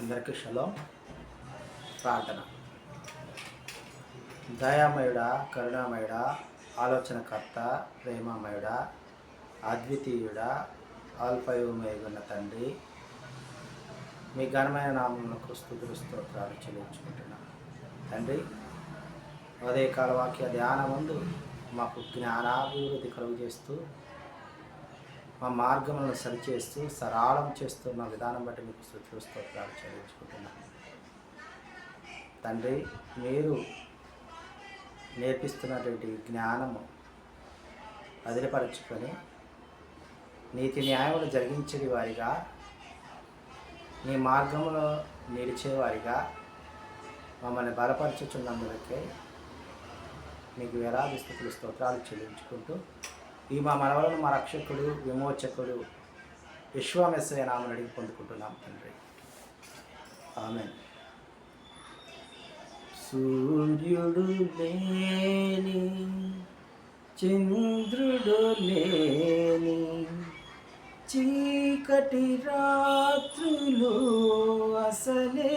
అందరికీ షలో. ప్రార్థన. దయామయుడ కరుణామయుడ ఆలోచనకర్త ప్రేమమయుడ అద్వితీయుడ ఆల్ఫయోమేగున్న తండ్రి మీ ఘనమైన నామములకు స్థుతులు స్తోత్రాలు చెల్లించుకుంటున్నాను తండ్రి ఉదయకాల వాక్య ధ్యానమందు మాకు జ్ఞానాభివృద్ధి కలుగు చేస్తూ మా మార్గములను సరిచేస్తూ సరళం చేస్తున్న విధానం బట్టి మీకు స్థుతులు స్తోత్రాలు చెల్లించుకుంటున్నాను తండ్రి మీరు నేర్పిస్తున్నటువంటి జ్ఞానము వదిలిపరచుకొని నీతి న్యాయములు జరిగించేది వారిగా నీ మార్గంలో నిలిచేవారిగా మమ్మల్ని బలపరచుచున్నందుకే మీకు వేలాది స్థుతులు స్తోత్రాలు చెల్లించుకుంటూ ఈ మా మనవలను మా రక్షకుడు విమోచకుడు విశ్వామెస్సయ నామని అడిగి పొందుకుంటున్నాం తండ్రి. ఆమె సూర్యుడు లేని చంద్రుడు లేని చీకటి రాత్రులు అసలే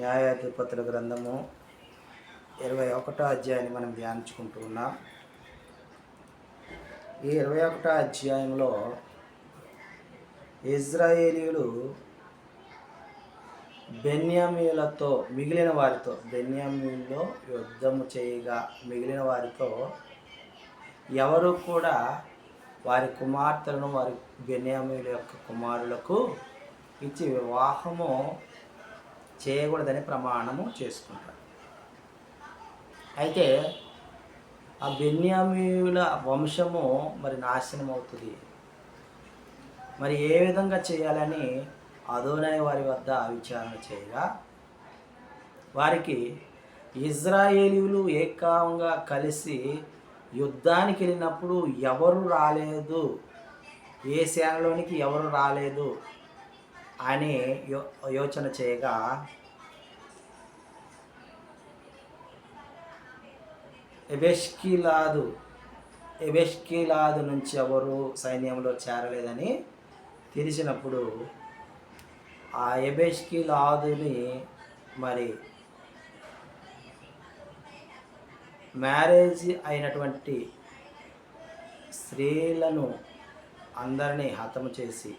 న్యాయాధిపతుల గ్రంథము ఇరవై ఒకటో అధ్యాయాన్ని మనం ధ్యానించుకుంటూ ఉన్నాం. ఈ ఇరవై ఒకటో అధ్యాయంలో ఇజ్రాయేలీలు బెన్యామీలతో మిగిలిన వారితో బెన్యామీలో యుద్ధము చేయగా మిగిలిన వారితో ఎవరు కూడా వారి కుమార్తెలను వారి బెన్యామీల యొక్క కుమారులకు ఇచ్చి వివాహము చేయకూడదని ప్రమాణము చేసుకుంటారు. అయితే ఆ బెన్యామీయుల వంశము మరి నాశనం అవుతుంది మరి ఏ విధంగా చేయాలని అదోనాయ వారి వద్ద విచారణ చేయగా వారికి ఇజ్రాయేలీలు ఏకాంగా కలిసి యుద్ధానికి వెళ్ళినప్పుడు ఎవరు రాలేదు ఏ సేనలోనికి ఎవరు రాలేదు అని యో యోచన చేయగా ఎబెష్కిలాదు ఎబెష్కిలాదు నుంచి ఎవరు సైన్యంలో చేరలేదని తెలిసినప్పుడు ఆ ఎబెష్కిలాదుని మరి మ్యారేజ్ అయినటువంటి స్త్రీలను అందరినీ హతము చేసి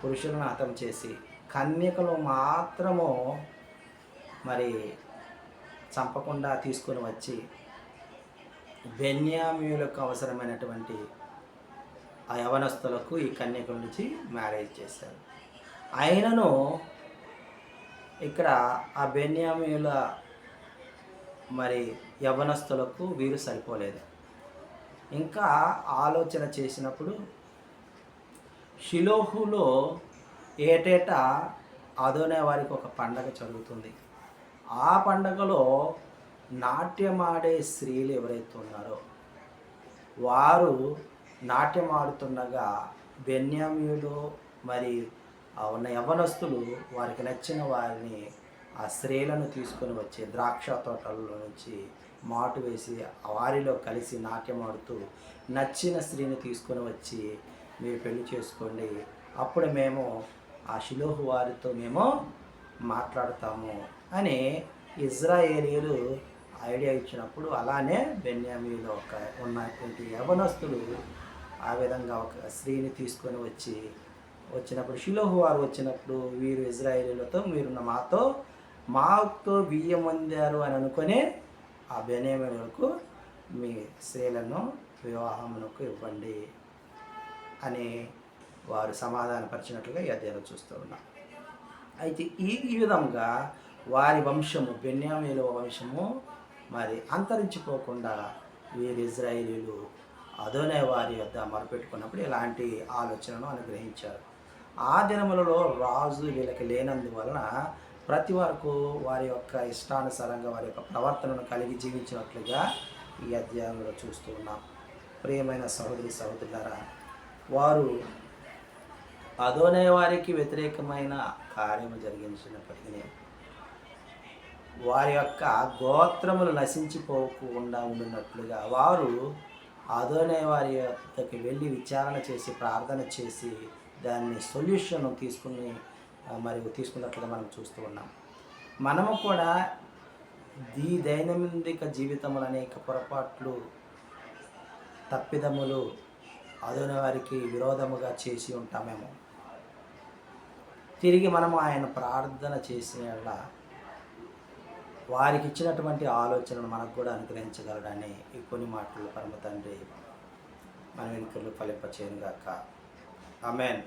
పురుషులను హతం చేసి కన్యకలు మాత్రము మరి చంపకుండా తీసుకొని వచ్చి బెన్యామీయులకు అవసరమైనటువంటి ఆ యవనస్తులకు ఈ కన్యకుల నుంచి మ్యారేజ్ చేశారు. అయినను ఇక్కడ ఆ బెన్యామీయుల మరి యవనస్తులకు వీరు సరిపోలేదు. ఇంకా ఆలోచన చేసినప్పుడు షిలోహులో ఏటేటా అదోనే వారికి ఒక పండగ జరుగుతుంది. ఆ పండగలో నాట్యమాడే స్త్రీలు ఎవరైతే ఉన్నారో వారు నాట్యం ఆడుతుండగా బెన్యామీయులు మరి ఉన్న యవ్వనస్తులు వారికి నచ్చిన వారిని ఆ స్త్రీలను తీసుకొని వచ్చి ద్రాక్ష తోటల్లో నుంచి మాటు వేసి వారిలో కలిసి నాట్యమాడుతూ నచ్చిన స్త్రీని తీసుకొని వచ్చి మీరు పెళ్ళి చేసుకోండి. అప్పుడు మేము ఆ శిలోహు వారితో మేము మాట్లాడతాము అని ఇజ్రాయేలీలు ఐడియా ఇచ్చినప్పుడు అలానే బెన్యామీలో ఒక ఉన్నటువంటి యవనస్తులు ఆ విధంగా ఒక స్త్రీని తీసుకొని వచ్చి వచ్చినప్పుడు షిలోహు వారు వచ్చినప్పుడు వీరు ఇజ్రాయేలీలతో మీరు మాతో మాతో బియ్యం అందారు అని అనుకొని ఆ బెన్యామీలకు మీ స్త్రీలను వివాహమునకు ఇవ్వండి అని వారు సమాధానపరిచినట్లుగా ఈ అధ్యయనం చూస్తూ ఉన్నాం. అయితే ఈ విధంగా వారి వంశము బెన్యామీల వంశము మరి అంతరించిపోకుండా వీరు ఇజ్రాయిలీలు అదోనే వారి యొద్ద మొరపెట్టుకున్నప్పుడు ఇలాంటి ఆలోచనను అనుగ్రహించారు. ఆ దినములలో రాజు వీళ్ళకి లేనందువలన ప్రతి వరకు వారి యొక్క ఇష్టానుసారంగా వారి యొక్క ప్రవర్తనను కలిగి జీవించినట్లుగా ఈ అధ్యాయంలో చూస్తూ ఉన్నాం. ప్రియమైన సహోదరి సహోదరులారా వారు అదోనే వారికి వ్యతిరేకమైన కార్యము జరిగించినప్పటికీ వారి యొక్క గోత్రములు నశించిపోకుండా ఉండినట్లుగా వారు అదోనే వారి యొక్కకి వెళ్ళి విచారణ చేసి ప్రార్థన చేసి దాన్ని సొల్యూషన్ తీసుకుని మరి మరియు తీసుకున్నట్లుగా మనం చూస్తూ ఉన్నాం. మనము కూడా ఈ దైనందిక జీవితంలో అనేక పొరపాట్లు తప్పిదములు అదోని వారికి విరోధముగా చేసి ఉంటామేమో. తిరిగి మనము ఆయన ప్రార్థన చేసిన వారికి ఇచ్చినటువంటి ఆలోచనను మనకు కూడా అనుగ్రహించగలడని ఈ కొన్ని మాటలు పరమ తండ్రి మన వెనుకలు ఫలింపచేయను గాక ఆమెన్.